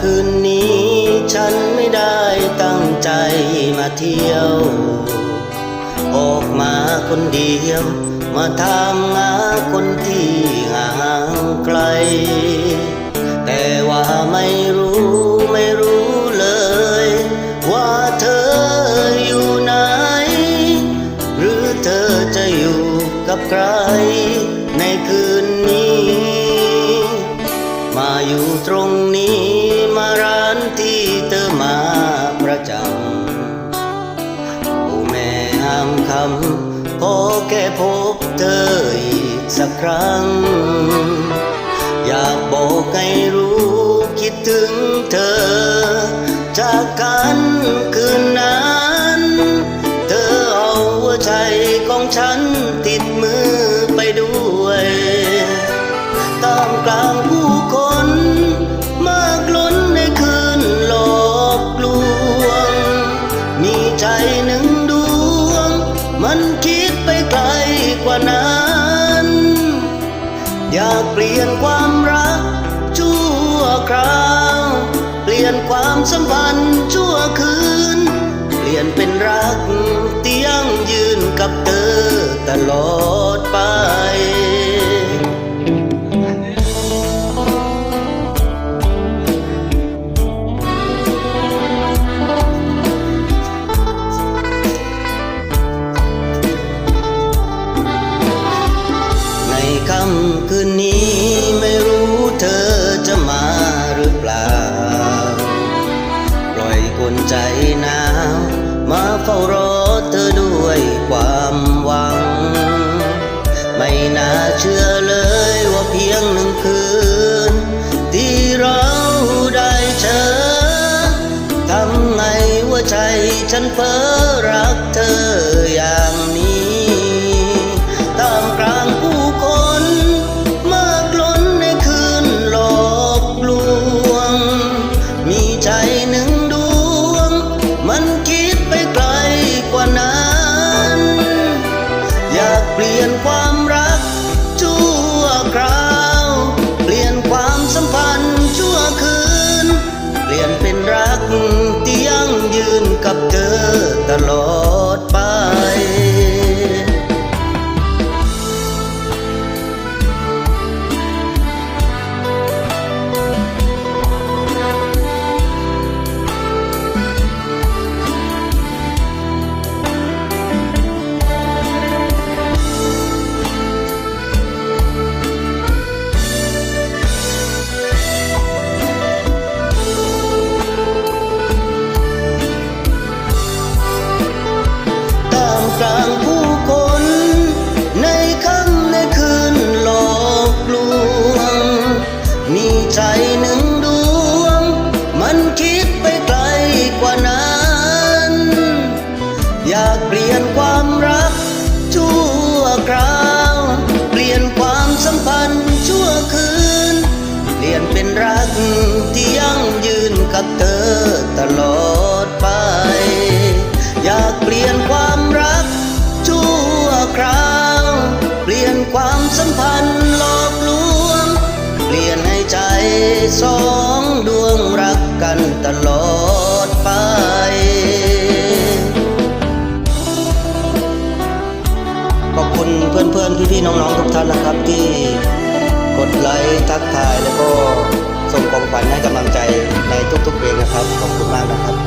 คืนนี้ฉันไม่ได้ตั้งใจมาเที่ยว ออกมาคนเดียว มาทำงาคนที่ห่างไกล แต่ว่าไม่รู้ไม่รู้เลย ว่าเธออยู่ไหน หรือเธอจะอยู่กับใครในคืน เธอมาประจำโอ้แม่ห้ามคำขอแค่พบเธออีกสักครั้ง อยากบอกให้รู้คิดถึงเธอ จากกันคืนนั้น คิดไปไกลกว่านั้น อยากเปลี่ยนความรักชั่วคราว เปลี่ยนความสัมพันธ์ ใจหนาวมาเฝ้ารอเธอด้วยความหวัง ไม่น่าเชื่อเลยว่าเพียงหนึ่งคืน ที่เราได้เจอทำไงว่าใจฉันเพ้อรักเธอ อยากเปลี่ยนความรักชั่วคราว เปลี่ยนความสัมพันธ์ชั่วคืน เปลี่ยนเป็นรักที่ยั่งยืนกับเธอตลอดไป อยากเปลี่ยนความรักชั่วคราว เปลี่ยนความสัมพันธ์หลอกลวง เปลี่ยนให้ใจสองดวงรักกันตลอด เพื่อนๆพี่ๆน้องๆทุกท่านนะครับที่กดไลค์ทักทายแล้วก็ส่งของขวัญให้กำลังใจในทุกๆเพลงนะครับขอบคุณมากนะครับ